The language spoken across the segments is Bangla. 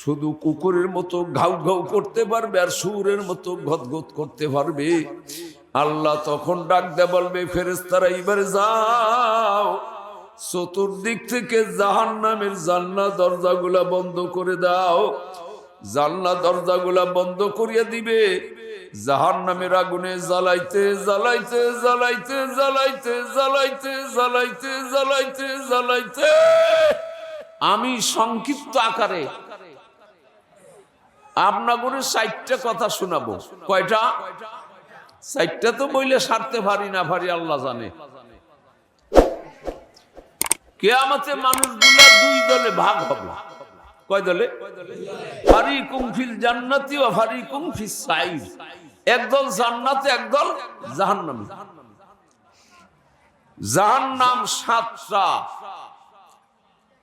শুধু কুকুরের মতো ঘাউ ঘাউ করতে পারবে আর সুরের মতো গদগদ করতে পারবে। আল্লাহ তখন ডাক দে বলবে ফেরেস্তারা এবারে যাও। চতুর্দিক থেকে জাহান নামের জান্না দরজাগুলা বন্ধ করে দাও। জানলা দরজাগুলা বন্ধ করিয়া দিবে। জাহান নামের আগুনে জ্বালাইতে জ্বালাইতে জ্বালাইতে জ্বালাইতে জ্বালাইতে জ্বালাইতে জ্বালাইতে জ্বালাইতে। আমি সংক্ষিপ্ত আকারে আপনাগুলো ষাটটা কথা শোনাবো। কয়টা? ষাটটা তো বইলে সারতে পারি না পারি, আল্লাহ জানে। কেয়ামতে মানুষগুলা দুই দলে ভাগ হবে। কয় দলে? কুমফিল জান্নাতি ও কুমফিল সাইড একদল জান্নাতে একদল জাহান্নামী। জাহান্নাম সাতটা।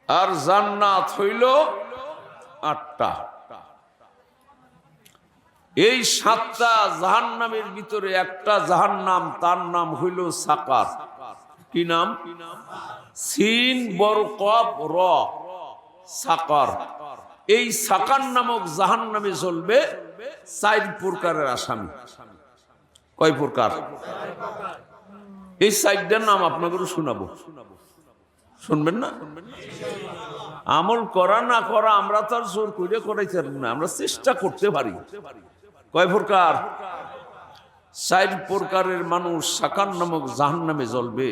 আর জান্নাত হইল আটটা। এই সাতটা জাহান্নামের ভিতরে একটা জাহান্নাম, তার নাম হইল সাকার। কি নাম? সিন বড় কপ র। সাকার। এই সাকার নামক জাহান নামে চলবে চার প্রকারের আসামি। কয় প্রকার? এই সাইডটার নাম আপনাকে শোনাবো। শুনবেন না? আমল করা না করা আমরা তো আর জোর করে করাইতে না, আমরা চেষ্টা করতে পারি। কয় প্রকার চার প্রকারের মানুষ সাকার নামক জাহান নামে জ্বলবে।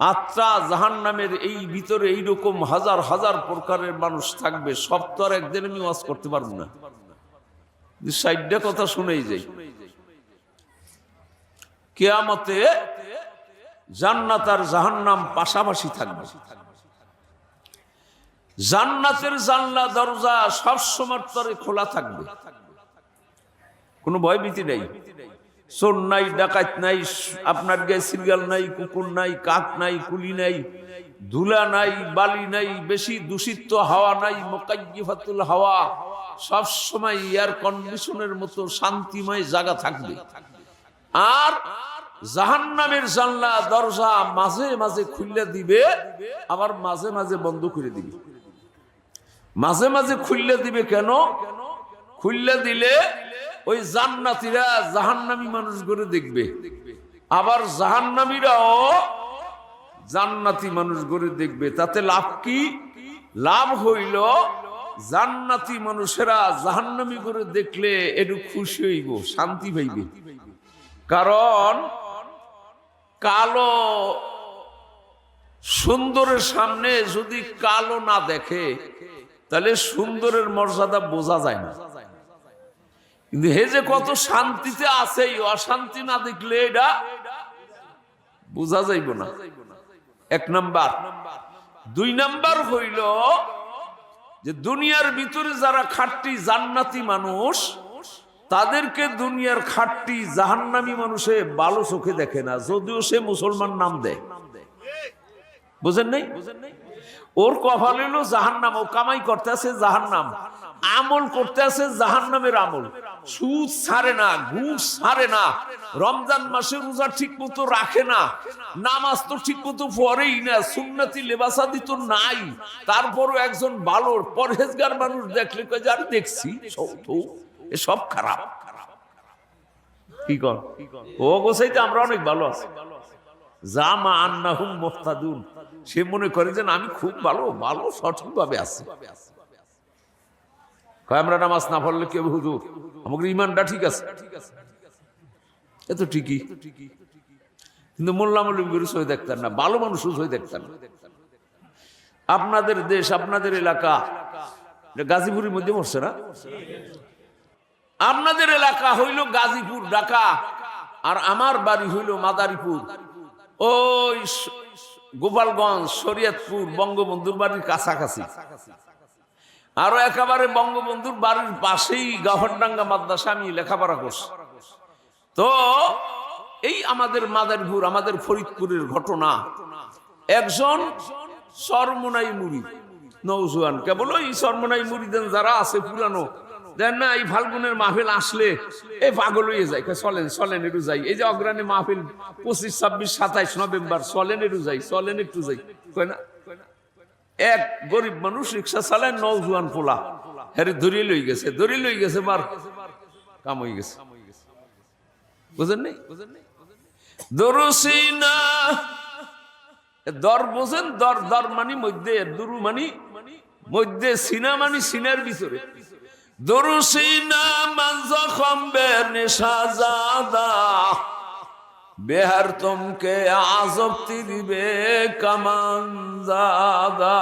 আত্মা জাহান নামের এই ভিতরে এইরকম হাজার হাজার প্রকারের মানুষ থাকবে, সব তো আর একদিন আমি ওয়াজ করতে পারব না। সাইডটা কথা শুনেই যাই। কেয়ামতে জান্নাত আর জাহান্নাম পাশাপাশি থাকবে। জান্নাতের জানলা দরজা সব সময় খোলা থাকবে। কোনো ভয়ভীতি নেই। চোর নাই, ডাকাত নাই, আপনার গায়ে সিরিয়াল নাই, কুকুর নাই, কাক নাই, কুলি নাই, ধুলা নাই, বালি নাই, বেশি দূষিত হাওয়া নাই মোকাইফাতুল হাওয়া, সব সময় এয়ার কন্ডিশনের মতো শান্তিময় জায়গা থাকবে। আর জাহান্নামের জানলা, দরজা মাঝে মাঝে খুললে দিবে, আবার মাঝে মাঝে বন্ধ করে দিবে। মাঝে মাঝে খুললে দিবে কেন? খুললে দিলে ওই জান্নাতিরা জাহান্নামী মানুষ করে দেখবে। আবার জাহান্নামীরাও জান্নাতি মানুষ করে দেখবে। তাতে লাভ কি? লাভ হইল জান্নাতি মানুষেরা জাহান্নামী করে দেখলে একটু খুশি হইব, শান্তি পাইবে। কারণ কালো সুন্দরের সামনে যদি কালো না দেখে, তাহলে সুন্দরের মর্যাদা বোঝা যায় না। কিন্তু হে যে কত শান্তিতে আছে অশান্তি না দেখলে এটা বোঝা যাইব না। এক নাম্বার। দুই নাম্বার হইল যে দুনিয়ার ভিতরে যারা খাটটি জান্নাতি মানুষ, তাদেরকে দুনিয়ার খাটটি জাহান্নামি মানুষে ভালো চোখে দেখে না, যদিও সে মুসলমান নাম দেয়। বুঝেন নাই? ওর কপাল হলো জাহান্নাম, ও কামাই করতে আছে জাহান্নাম। আমল করতে আছে জাহান্নামের আমল। সুদ ছাড়ে না, ঘুষ ছাড়ে না, রমজান মাসে রোজা ঠিক মতো রাখে না, নামাজ তো ঠিক মতো পড়েই না, সুন্নাতি লেবাসাদি তো নাই। তারপরও একজন ভালো পরহেজগার মানুষ দেখলে যার দেখছি, সব খারাপ। কি কর? ও গোসাইতে আমরা অনেক ভালো আছি। জামা আন্নাহুম মোফতাদুন সে মনে করে যে আমি খুব ভালো ভালো, সঠিকভাবে আছি। কয়, আমরা নামাজ না পড়লে কেউ হুজুর? আমাদের ইমানটা ঠিক আছে। এ তো ঠিকই। কিন্তু মোল্লা মলিম গুরু সই দেখতেন না, ভালো মানুষ সই দেখতেন আপনাদের দেশ, আপনাদের এলাকা গাজীপুরের মধ্যে পড়ছে না? আপনাদের এলাকা হইল গাজীপুর, ঢাকা, আর আমার বাড়ি হইল মাদারীপুর। ওই গোপালগঞ্জ, শরীয়তপুর, বঙ্গবন্ধুর বাড়ির কাছাকাছি। আরও একেবারে বঙ্গবন্ধুর বাড়ির পাশেই গাফরডাঙ্গা মাদ্রাসা আমি লেখাপড়া করছি। তো এই আমাদের মাদারপুর, আমাদের ফরিদপুরের ঘটনা। একজন সরমনাই মুড়ি নৌজুয়ান কেবল ওই সরমনাই মুড়িদেন যারা আছে পুরানো, দেন না, এই ফাল্গুনের মাহফিল আসলে এই পাগল হয়ে যায়। চলেন চলেন, একটু যাই। এই যে অগ্রাণী মাহফিল পঁচিশ, ছাব্বিশ, সাতাইশ নভেম্বর, চলেন, একটু যাই, চলেন, একটু যাই। কয় না এক গরিব মানুষ রিক্সা চালায় নৌজুয়ান পোলা। হ্যাঁ ধরি লই গেছে ধরি লই গেছে, মার কাম হয়ে গেছে। বুঝেন দরসিনা দর বোঝেন, দর দর মানি, মধ্যে দুরু মানি, মধ্যে সিনা মানি, সিনার ভিতরে। দরসিনা মানজা খম্বে নেশাজাদা বেহার তোমকে আজক্তি দিবে কামান জাদা।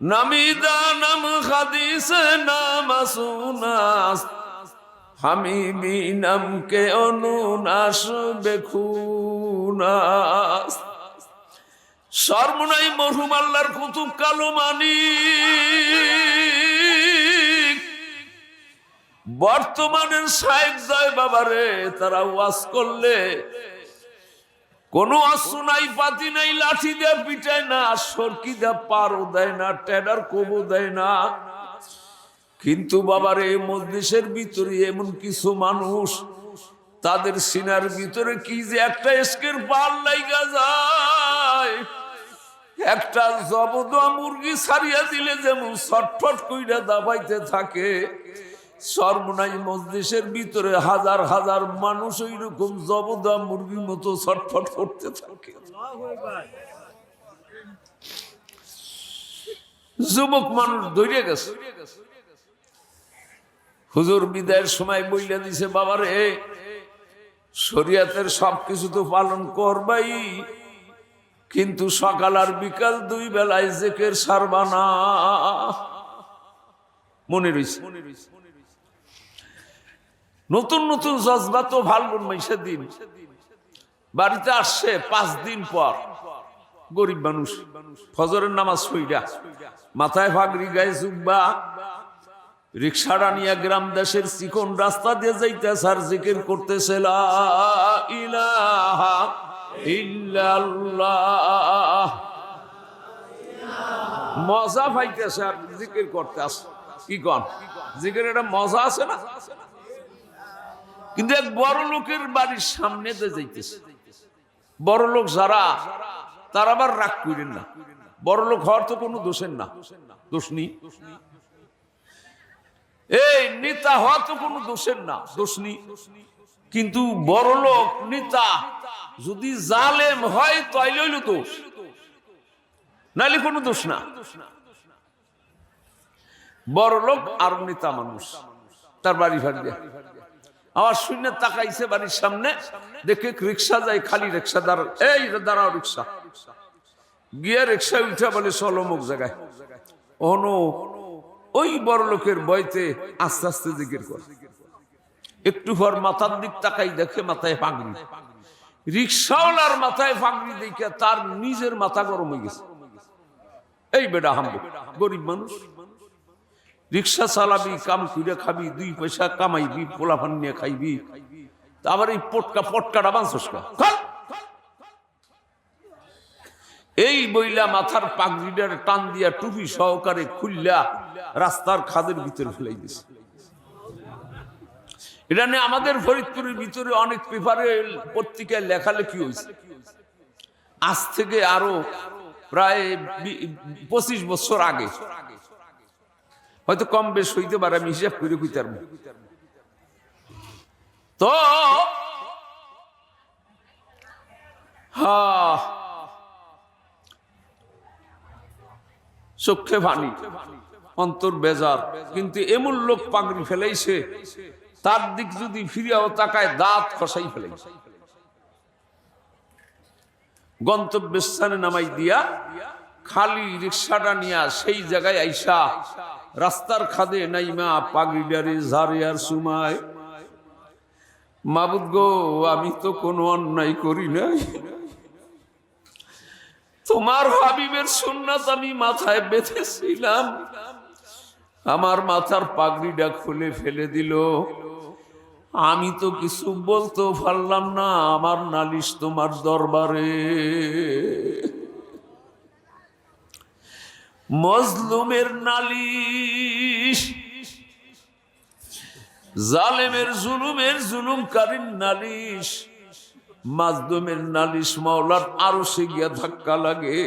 নামিদা নাম খাদিসে নাম আসুনাস হামিবি নামকে অনুনাস বেখুনাস। সর্বনাই মরহুম আল্লাহর কুতুব কালো মানি। বর্তমানের সাহেব জয় বাবারে, তারা ওয়াজ করলে, কোনো অস্ত্র নাই পাতি নাই, লাঠি দিয়ে পিটায় না, সরকি দিয়ে পারও দেয় না টেডার কবু দেয় না। কিন্তু বাবার, এই মজলিসের ভিতরে এমন কিছু মানুষ, তাদের সিনার ভিতরে কি যে একটা এসকের পাল লাইগা যায়। একটা জবদা মুরগি ছাড়িয়া দিলে যেমন ছটফট কইরা দাবাইতে থাকে সর্বনাই মজলিসের ভিতরে হাজার হাজার মানুষ ওই রকম জবদা মুরগির মতো ছটফট করতে থাকে। যুবক মানুষ ধরে গেছে। হুজুর বিদায়ের সময় বইলা দিছে, বাবারে, শরিয়াতের সবকিছু তো পালন করবাই। কিন্তু সকাল আর বিকাল দুই বেলায় জেকের সারবানা মনে রয়েছে নতুন নতুন জজবা তো ফাল্গুন মাইসে দিন বাড়িতে আসছে পাঁচ দিন পর। গরিব মানুষ, ফজরের নামাজ সইরা মাথায় ফাগরি গায়ে জুব্বা রিক্সাটা নিয়ে গ্রাম দেশের চিকন রাস্তা দিয়ে যাইতেছে আর জিকির করতেছে মজা পাইতেছে আর জিকির করতে আসে কি কন? জিকির এটা মজা আছে না? কিন্তু এক বড় লোকের বাড়ির সামনে দিয়ে যাইতেছে। বড় লোক যারা, তারা আবার রাগ করেন না। বড় লোক হওয়ার তো কোনো দোষের না। দোষ নেই। এই নেতা হওয়া তো কোনো দোষের না। দোষ নেই। কিন্তু বড় লোক, নেতা, যদি জালেম হয়, তাইলে হইল দোষ। নাইলে কোনো দোষ না। বড় লোক আর নেতা মানুষ। তার বাড়ি ফাড়ি আমার শূন্য তাকাইছে বাড়ির সামনে, দেখে রিক্সা যায়, খালি রিক্সা দাঁড়া এই দাঁড়াও রিক্সা। গিয়ে রিক্সা উঠে বলে, চলো মুখ জায়গায়। ওই বড় লোকের বয়তে আস্তে আস্তে জিকির করে। একটু পর মাথার দিক তাকাই দেখে মাথায় পাগড়ি রিক্সাওয়ালার মাথায় পাগড়ি দেখে তার নিজের মাথা গরম হয়ে গেছে। এই বেটা হামবো, গরিব মানুষ। রিক্সা চালাবি, কাম করে খাবি, দুই পয়সা কামাইবি পোলাফান নিয়ে খাইবি। আবার এই পটকা পটকাটা বাঁচস এই বইলা মাথার পাগড়িটার টান দিয়া টুপি সহকারে খুললা রাস্তার খাদের ভিতরে ফেলাই দিছে। এটা নিয়ে আমাদের ফরিদপুরের ভিতরে অনেক পেপারে পত্রিকায় লেখালেখি হয়েছে। আজ থেকে আরও প্রায় পঁচিশ বছর আগে হয়তো কম বেশ হইতে পারে, আমি হিসাব করে কইতার তো চোখে ভানি, অন্তর বেজার, কিন্তু এমন লোক পাগড়ি ফেলাইছে, তার দিক যদি ফিরিয়াও তাকায়, দাঁত খসাই ফেলাইছে। গন্তব্যস্থানে নামাই দিয়া, খালি রিক্সাটা নিয়া সেই জায়গায় আইসা রাস্তার খাদে নাইমা, পাগড়িডারে ঝাড়িয়ার সুমায় মাবুদ গো, আমি তো কোনো অন্যায় করি নাই। তোমার হাবিবের সুন্নাত আমি মাথায় বেঁধেছিলাম। আমার মাথার পাগড়িটা খুলে ফেলে দিল। আমি তো কিছু বলতেও পারলাম না, আমার নালিশ তোমার দরবারে। মজলুমের নালিশ, জালেমের জুলুমের জুলুমকারীর নালিশ মাজদুমের নালিশ মাওলার আরও সে গিয়া ধাক্কা লাগে।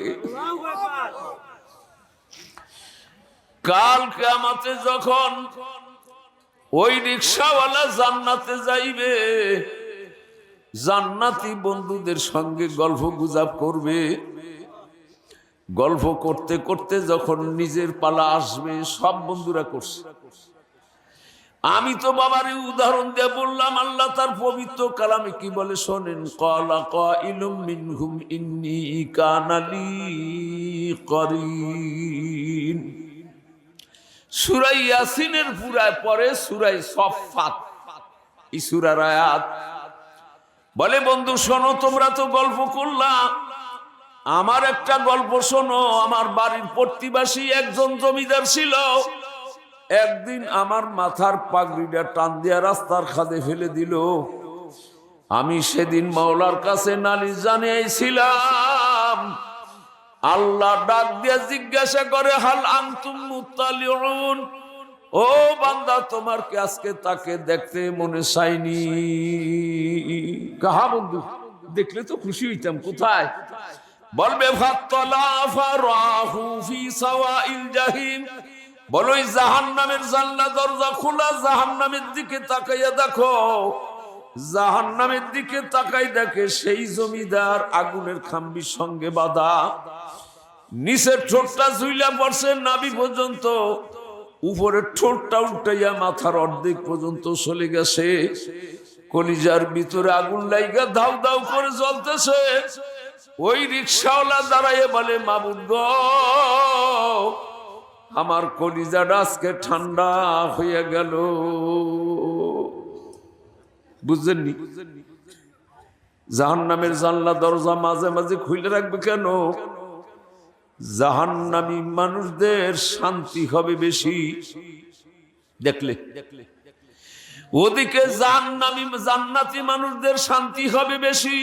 কাল কেয়ামাতে যখন ওই রিক্সাওয়ালা জান্নাতে যাইবে, জান্নাতি বন্ধুদের সঙ্গে গল্প গুজাব করবে গল্প করতে করতে যখন নিজের পালা আসবে, সব বন্ধুরা করছে। আমি তো বাবার উদাহরণ দিয়ে বললাম, আল্লাহ তার পবিত্র কালামে কি বলে শোনেন? কলা ইন্নি কানালি সুরাই ইয়াসিনের পুরায় পরে সুরাই সফাত এই সুরার আয়াত। বলে, বন্ধু, শোনো, তোমরা তো গল্প করলাম আমার একটা গল্প শোনো, আমার বাড়ির প্রতিবাসী একজন জমিদার ছিল। একদিন আমার মাথার পাগড়িটা টান দিয়া রাস্তার খাদে ফেলে দিল। আমি সেদিন মাওলার কাছে নালিশ জানিয়েছিলাম, আল্লাহ ডাক দিয়া জিজ্ঞাসা করে, হাল আনতুম মুতালিউন? ও বান্দা, তোমার কি আজকে তাকে দেখতে মনে চাইনি? কাহা বন্ধু? দেখলে তো খুশি হইতাম, কোথায়? বলবে বলো জাহান নামের দরজা খোলা জাহান নামের দিকে তাকাইয়া দেখো। জাহান নামের দিকে তাকাই দেখে সেই জমিদার আগুনের খাম্বির সঙ্গে বাধা। নিচের ঠোঁটটা ঝুইলা পড়ছে নাবি পর্যন্ত। উপরের ঠোঁটটা উল্টাইয়া মাথার অর্ধেক পর্যন্ত চলে গেছে। কলিজার ভিতরে আগুন লাইগা ধাউ ধাউ করে জ্বলতেছে। ওই রিক্সাওয়ালা দাঁড়াইয়ে বলে গো, আমার কলিজাটা আজকে ঠান্ডা হয়ে গেল। বুঝলেননি জাহান নামের জানলা, দরজা মাঝে মাঝে খুলে রাখবে কেন? জাহান জাহান্নামী মানুষদের শান্তি হবে বেশি। দেখলে? ওদিকে জাহান্নামী জান্নাতি মানুষদের শান্তি হবে বেশি।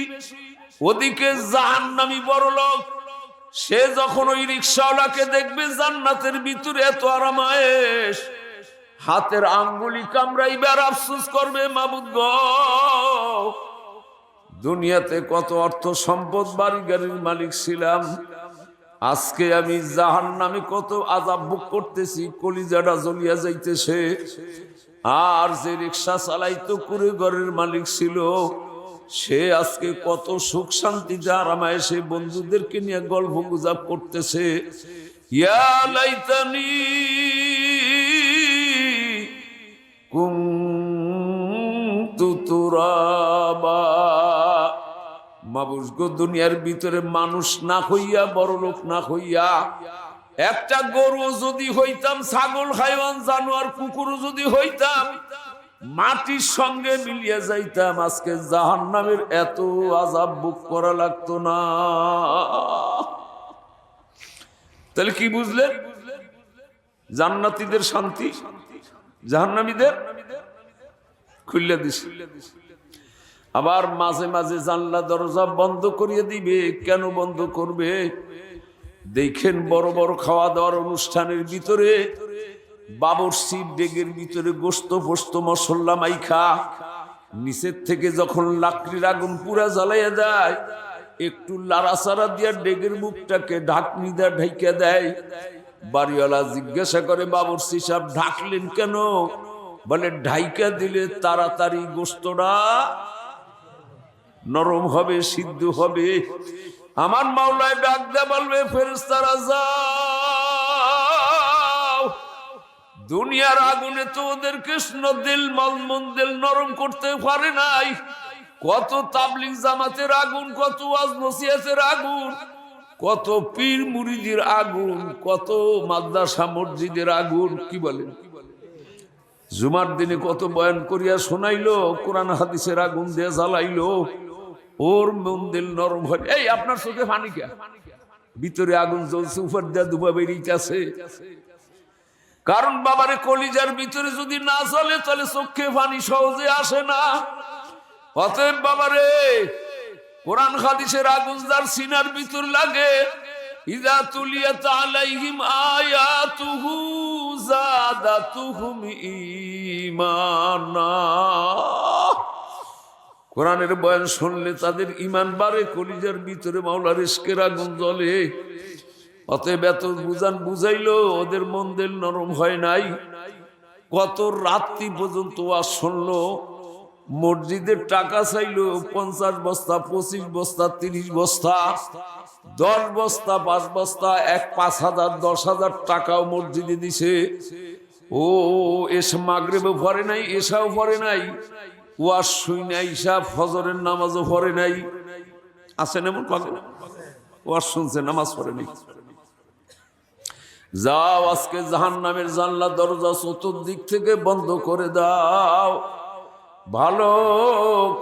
ওদিকে জাহান্নামী বড় লোক সে যখন ওই রিক্সাওয়ালাকে দেখবে জান্নাতের ভিতরে এত আরামায়েশ, হাতের আঙ্গুলি কামড়াইবার আফসুস করবে, মাবুদ গো, দুনিয়াতে কত অর্থ সম্পদ বাড়ি গাড়ির মালিক ছিলাম। আজকে আমি জাহান নামে কত আজাব বুক করতেছি, কলিজাটা জ্বলিয়া যাইতেছে। আর যে রিক্সা চালাইতো করে ঘরের মালিক ছিল সে আজকে কত সুখ শান্তি শান্তিতে আরামায় সে বন্ধুদেরকে নিয়ে গল্প গুজাব করতেছে। ইয়া লাইতানি কুন্তু তুরাবা। মাবুস গো দুনিয়ার ভিতরে মানুষ না হইয়া, বড় লোক না হইয়া, একটা গরু যদি হইতাম, ছাগল, হাইওয়ান, জানোয়ার কুকুর যদি হইতাম মাটির সঙ্গে মিলিয়ে যাইতাম, আজকে জাহান নামের এত আজাব বুক করা লাগতো না। তাহলে কি বুঝলেন জান্নাতীদের শান্তি, জাহান্নামীদের খুললে দিছে আবার মাঝে মাঝে জানলা দরজা বন্ধ করিয়ে দিবে, কেন বন্ধ করবে? দেখেন বড় বড় খাওয়া দাওয়ার অনুষ্ঠানের ভিতরে বাবরসি ডেগের ভিতরে গোস্ত ফোস্ত মশল্লা মাইখা। নিচের থেকে যখন লাকড়ির আগুন পুরা জ্বালাইয়া যায়, একটু লাড়াচাড়া দিয়া ডেগের মুখটাকে ঢাকনি দেয়া ঢাইকা দেয়। বাড়িওয়ালা জিজ্ঞাসা করে বাবরসি সাহেব, ঢাকলেন কেন? বলে, ঢাইকা দিলে তাড়াতাড়ি গোস্তটা নরম হবে, সিদ্ধ হবে। আমার মাওলায় ডাক দে বলবে ফেরেস্তারা যাও দুনিয়ার আগুনে তো ওদের কৃষ্ণ দিল মলমন দিল, নরম করতে পারে নাই। কত তাবলিক জামাতের আগুন, কত ওয়াজ আগুন, কত পীর মুরিদের আগুন, কত মাদ্রাসা মসজিদের আগুন, কি বলেন? জুমার দিনে কত বয়ান করিয়া শোনাইলো, কোরআন হাদিসের আগুন দিয়ে জ্বালাইলো, ওর মন্দির নরম হয়। এই, আপনার চোখে পানি কে? ভিতরে আগুন জ্বলছে, উপর দিয়ে দুবা বেরিয়েছে কারণ বাবারে কলিজার ভিতরে যদি না চলে তাহলে চোখে পানি সহজে আসে না। অতএব বাবারে, কোরআন হাদিসের আগুন যার সিনার ভিতর লাগে। ইদা তুলিয়াত আলাইহিম আয়াতুহু জাদাতুহুম ঈমানা। কোরআনের বয়ান শুনলে তাদের ইমান বাড়ে, কলিজার ভিতরে মাওলার ইস্কের আগুন জ্বলে। অতএব এত বুঝান বুঝাইলো, ওদের মন দিল নরম হয় নাই। কত রাত্রি পর্যন্ত আর শুনলো, মসজিদের টাকা চাইলো, পঞ্চাশ বস্তা, পঁচিশ বস্তা, তিরিশ বস্তা, দশ বস্তা, পাঁচ বস্তা, এক পাঁচ হাজার, দশ হাজার টাকাও মসজিদে দিছে। ও, এসে মাগরেবেও পড়ে নাই, এসাও পড়ে নাই ওয়ার শুই নাই, ইসা, ফজরের নামাজও পড়ে নাই। আছেন এমন পাগল? ওয়ার শুনছে, নামাজ পড়ে নাই। যাও আজকে জাহান নামের জানলা, দরজা চতুর্দিক থেকে বন্ধ করে দাও। ভালো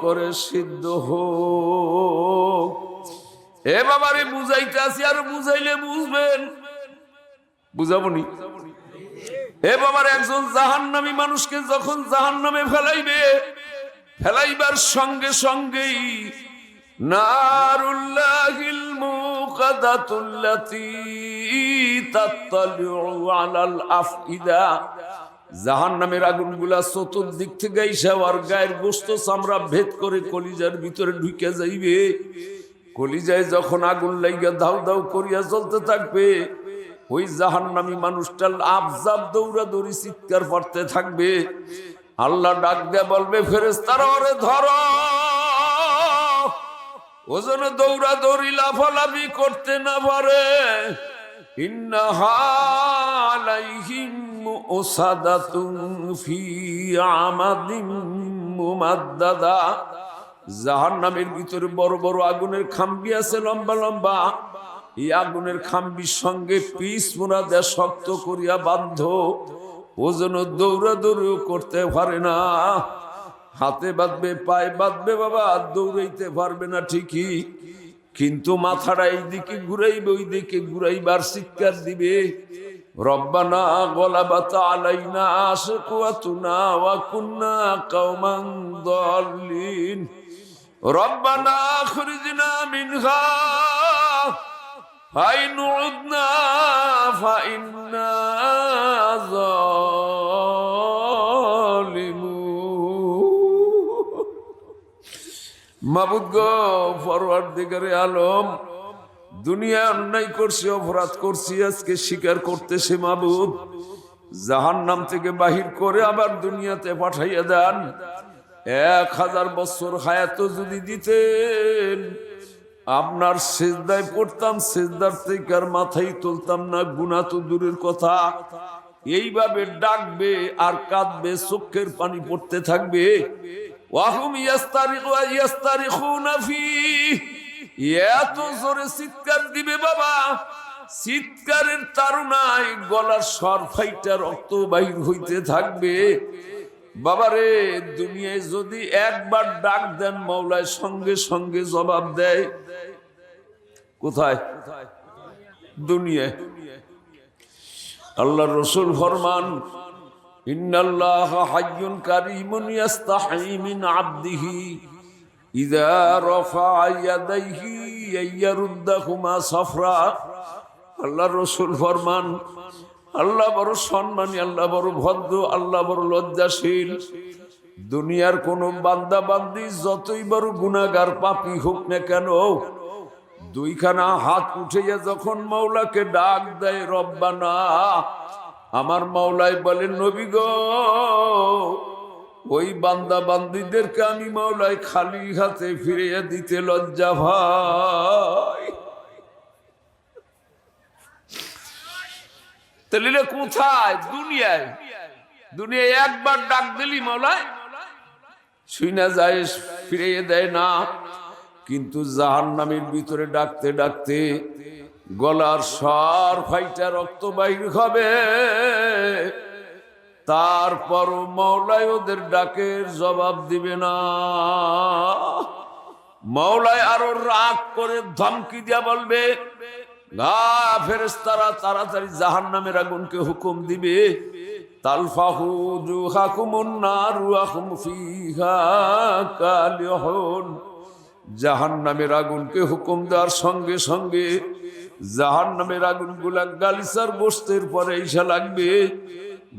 করে সিদ্ধ হোক। এ বাবারে বুঝাইতে আসি, আর বুঝাইলে বুঝবেন। বুঝাবনি? এ বাবার একজন জাহান্নামী মানুষকে যখন জাহান্নামে ফেলাইবে, ফেলাইবার সঙ্গে সঙ্গেই নারুল্লাহিল মুকাদাতুল্লাতী তাত্তালিউ আলাল আফইদা। জাহান নামের আগুনগুলা চতুর্দিক থেকে আর গায়ের গোস্ত চামড়া ভেদ করে কলিজার ভিতরে ঢুকে যাইবে। কলিজায় যখন আগুন লাইগা দাউ দাউ করিয়া চলতে থাকবে, ওই জাহান নামি মানুষটা আবজাব দৌড়া দৌড়ি চিৎকার পড়তে থাকবে। আল্লাহ ডাক দেয়া বলবে ফেরেস্তারা ওরে ধর! ওজন দৌড়া দৌড়ি লাফালাফি করতে না পারে। মুমাদ্দাদা। জাহান্নামের ভিতরে বড় বড় আগুনের খাম্বি আছে, লম্বা লম্বা। এই আগুনের খাম্বির সঙ্গে পিস মোনা দেয়া শক্ত করিয়া বান্ধ ওজন যেন দৌড়া দৌড়িও করতে পারে না। হাতে বাঁধবে, পায়ে বাঁধবে বাবা দৌড়াইতে পারবে না ঠিকই। কিন্তু মাথাটা এইদিকে ঘুরাইবে ওই দিকে ঘুরাইবার চিৎকার দিবে। রব্বানা গলাবাতা আলাইনা আশকুয়াতুনা ওয়া কুন্না কাওমান দাল্লিন। রব্বানা আখরিজনা মিনহা, ফাইন উদনা, ফাইন্না মাবুদ গো, ফরওয়ার্ড দিগারে আলম, দুনিয়া অন্যায় করছি, অপরাধ করছি, আজকে স্বীকার করতেছে মাবুদ। জাহান নাম থেকে বাহির করে আবার দুনিয়াতে পাঠাইয়া দেন। এক হাজার বছর হায়াত যদি দিতেন, আপনার সেজদায় পড়তাম, সেজদার থেকে আর মাথায় তুলতাম না গুণা তো দূরের কথা। এইভাবে ডাকবে আর কাঁদবে, চোখের পানি পড়তে থাকবে। ওয়াহুম ইয়াস্তারিকু ওয়া ইয়াস্তারিখুনা ফি এত জোরে চিৎকার দিবে বাবা। চিৎকারের তারুণায় গলার স্বর ফাইটা রক্ত বাহির হইতে থাকবে। বাবারে দুনিয়ায় যদি একবার ডাক দেন মৌলায় সঙ্গে সঙ্গে জবাব দেয়। কোথায়? দুনিয়ায়। আল্লাহ রসুল ফরমান ইন্নাল্লাহ হাইয়ুন কারিমুন ইয়াস্তাহি মিন আবদিহি। ইযা রাফা ইয়াদাইহি ইয়ারুদ্দাহুমা সাফরা। আল্লাহ রসুল ফরমান, আল্লাহ বড় সম্মানী, আল্লাহ বড় ভদ্র, আল্লাহ বড় লজ্জাশীল। দুনিয়ার কোন বান্দা বান্দি যতই বড় গুণাগার পাপি হোক না কেন, দুইখানা হাত উঠে যখন মাওলাকে ডাক দেয়, রব্বানা আমার মাওলাই বলে নবী ওই বান্দা বান্দিদেরকে আমি মাওলাই খালি হাতে ফিরিয়ে দিতে লজ্জা ভাই। তাহলে কোথায়? দুনিয়ায়। দুনিয়ায় একবার ডাক দিলি মাওলায় শুই না যায়, ফিরিয়ে দেয় না। কিন্তু জাহান্নামের ভিতরে ডাকতে ডাকতে গলার স্বর ফাইটা রক্ত বাইর হবে। তারপর মৌলায় ওদের ডাকের জবাব দিবে না। মৌলায় আরও রাগ করে ধমকি দিয়া বলবে গা ফেরেস্তারা তাড়াতাড়ি জাহান নামের আগুনকে হুকুম দিবে। জাহান নামের আগুনকে হুকুম দেওয়ার সঙ্গে সঙ্গে জাহান নামের আগুনগুলা গালিসার গোস্তের পরে ইসা লাগবে।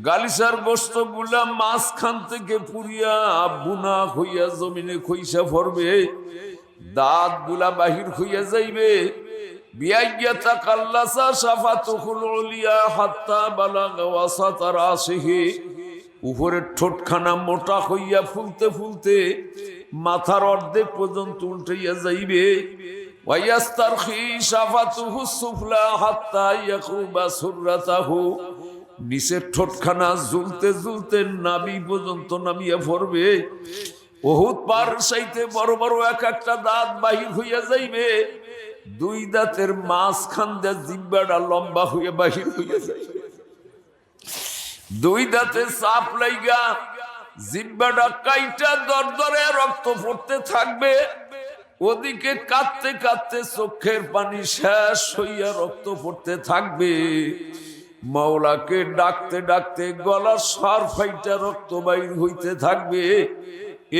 গালিসার গোস্তগুলা মাঝখান থেকে পুরিয়া বুনা হইয়া জমিনে খইসা পড়বে। দাঁতগুলা বাহির হইয়া যাইবে। উপরের ঠোঁটখানা মোটা ফুলতে ফুলতে মাথার অর্ধেক পর্যন্ত উল্টাইয়া যাইবে। ওয়াইয়াস্তারখি শাফাতুহু সুফলা হাত্তা ইয়াকুবা সুররাতাহু। নিচের ঠোঁটখানা ঝুলতে ঝুলতে নাবি পর্যন্ত নামিয়া পড়বে। বহুত পার সাইতে বড় বড় এক একটা দাঁত বাহির হইয়া যাইবে। দুই দাঁতের মাঝখান দিয়ে জিব্বাটা লম্বা হইয়া বাহির হইয়া যাইবে। দুই দাঁতে চাপ লাইগা জিব্বাটা কাইটা দরদরে রক্ত পড়তে থাকবে। ওদিকে কাঁদতে কাঁদতে চোখের পানি শেষ হইয়া রক্ত পড়তে থাকবে। মাওলাকে ডাকতে ডাকতে গলার সার ফাইটা রক্ত বাইর হইতে থাকবে।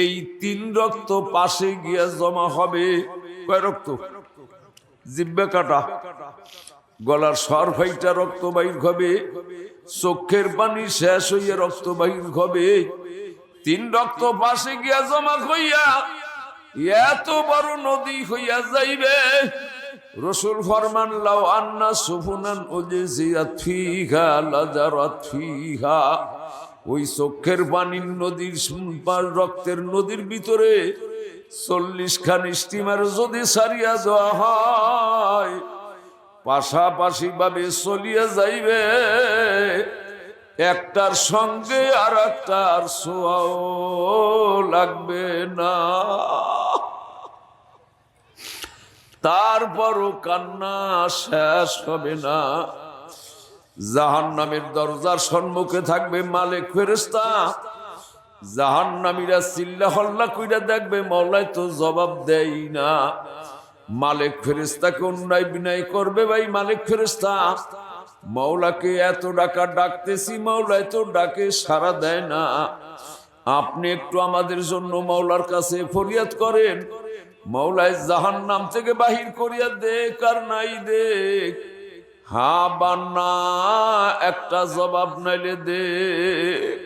এই তিন রক্ত পাশে গিয়া জমা হবে। রক্ত? জিব্বে কাটা। গলার স্বর ফাইটা রক্ত বাইর হবে। চোখের পানি শেষ হইয়া রক্ত বাইর হবে। তিন রক্ত পাশে গিয়া জমা হইয়া এত বড় নদী হইয়া যাইবে। রসুল ফরমান লাও আন্না সুফুনান ওই চক্ষের পানির নদীর রক্তের নদীর ভিতরে চল্লিশ খান স্টিমার যদি সারিয়া যাওয়া হয়, পাশাপাশি ভাবে চলিয়া যাইবে। একটার সঙ্গে আর একটার সোয়াও লাগবে না। তারপরও কান্না শেষ হবে না। জাহান নামের দরজার সম্মুখে থাকবে মালিক ফেরেস্তা জাহান নামীরা চিল্লা হল্লা কইরা দেখবে মৌলাই তো জবাব দেয় না। মালিক ফেরেস্তাকে অন্যায় বিনয় করবে ভাই মালিক ফেরেস্তা মৌলাকে এত ডাকা ডাকতেছি মৌলাই তো ডাকে সারা দেয় না। আপনি একটু আমাদের জন্য মৌলার কাছে ফরিয়াদ করেন। মৌলাই জাহান নাম থেকে বাহির করিয়া দেখ আর নাই দেখ। হা বান্না একটা জবাব নাইলে দেখ।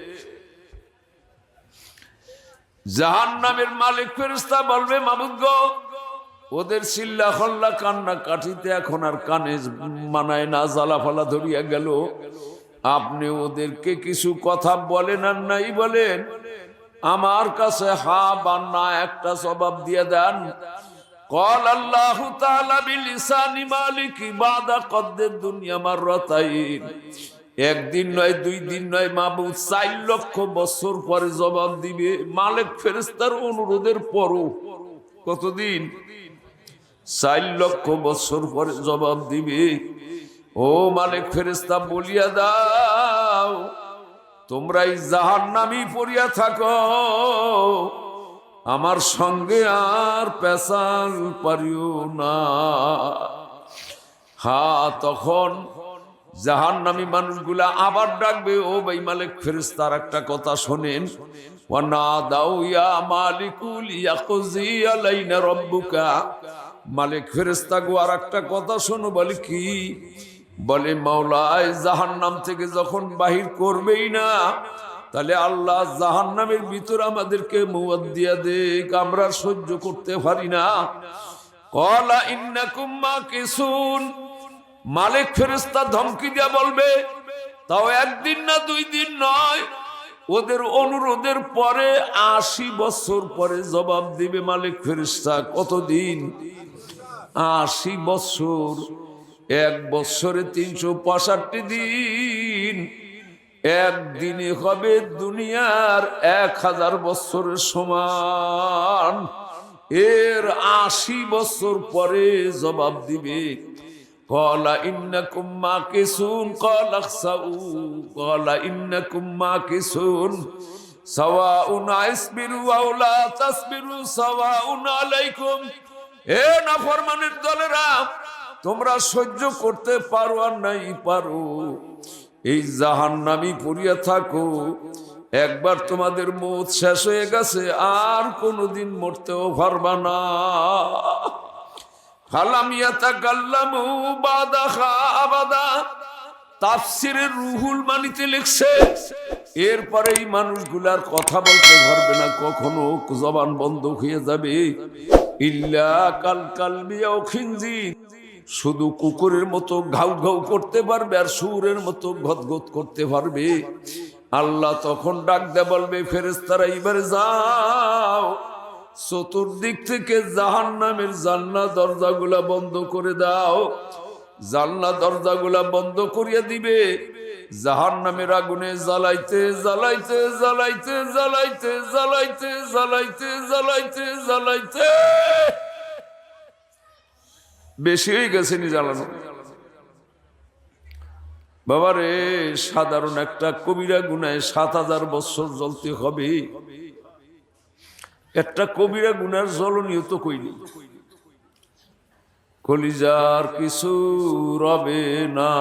জাহান নামের মালিক ফেরিস্তা বলবে, মাবুদ ওদের চিল্লা খল্লা কান্না কাটিতে এখন আর কানে মানায় না, জ্বালা ফালা ধরিয়া গেল। আপনি ওদেরকে কিছু কথা বলেন আর নাই বলেন। আমার কাছে হা বান্না একটা জবাব দিয়ে দেন। কল আল্লাহ বিলিসানি মালিক ইবাদা কদ্দের দুনিয়া মাররাতাইন। একদিন নয়, দুই দিন নয় মাহবুব চার লক্ষ বছর পরে জবাব দিবে। মালিক ফেরেস্তার অনুরোধের পরও। কতদিন? চার লক্ষ বছর পরে জবাব দিবে। ও মালিক ফেরেস্তা বলিয়া দাও তোমরা এই জাহান নামি পড়িয়া থাকো। আমার সঙ্গে আর পেশাল পারিও না। হা, তখন জাহান নামি মানুষগুলা আবার ডাকবে, ও ভাই মালিক ফেরেস্তার একটা কথা শোনেন। ওয়ানা দাও ইয়া মালিকুল ইয়াকুজি আলাইনা রব্বুকা। মালিক ফেরেস্তা গো আর একটা কথা শোনো, বলে কি? বলে, মাওলায় জাহান নাম থেকে যখন বাহির করবেই না, তাহলে আল্লাহ জাহান নামের ভিতর আমাদেরকে মুয়াদ দিয়া দেখ আমরা সহ্য করতে পারি না। কলা ইন্নাকুম মাকিসুন। মালিক ফেরেস্তা ধমকি দিয়া বলবে, তাও একদিন না দুই দিন নয়, ওদের অনুরোধের পরে আশি বছর পরে জবাব দিবে মালিক ফেরিস্তা কতদিন? আশি বছর, এক বছরে তিনশো পঁয়ষট্টি দিন। একদিনে হবে দুনিয়ার এক হাজার বছরের সমান। এর আশি বছর পরে জবাব দিবে, কলা ইন্নাকুম মাকিসুন, কলা সাউ, কলা ইন্নাকুম মাকিসুন, সাওয়াউন আসবিরু আও লা তাসবিরু, সাওয়াউন আলাইকুম। এ নাফরমানের দলেরা, তোমরা সহ্য করতে পারো আর নাই পারো। এই জাহান নামি পড়িয়া থাকো, একবার তোমাদের মত শেষ হয়ে গেছে, আর কোনোদিন মরতেও পারবা না। ফালামিয়াতা গাল্লামু বাদা আবাদা তাফসিরের রুহুল মানিতে লিখছে, এরপরে এই মানুষগুলার কথা বলতে পারবে না, কখনো জবান বন্ধ হয়ে যাবে। ইল্লা কাল কাল বিয়া খিনজি শুধু কুকুরের মতো ঘাউ ঘাউ করতে পারবে আর সুরের মতো গদগদ করতে পারবে। আল্লাহ তখন ডাক দে বলবে ফেরেস্তারা এইবার যাও। চতুর্দিক থেকে জাহান নামের জান্না দরজাগুলা বন্ধ করে দাও। জানলা দরজাগুলা বন্ধ করিয়া দিবে। জাহান নামের আগুনে জ্বালাইতে জ্বালাইতে জ্বালাইতে জ্বালাইতে জ্বালাইতে জ্বালাইতে জ্বালাইতে জ্বালাইতে। বেশি হয়ে গেছে নি জ্বালানো। বাবারে, সাধারণ একটা কবিরা গুনায় সাত হাজার বছর জ্বলতে হবে। একটা কবিরা গুনার জ্বলনীয় তো কইনি কলিজার কিছু রবে না।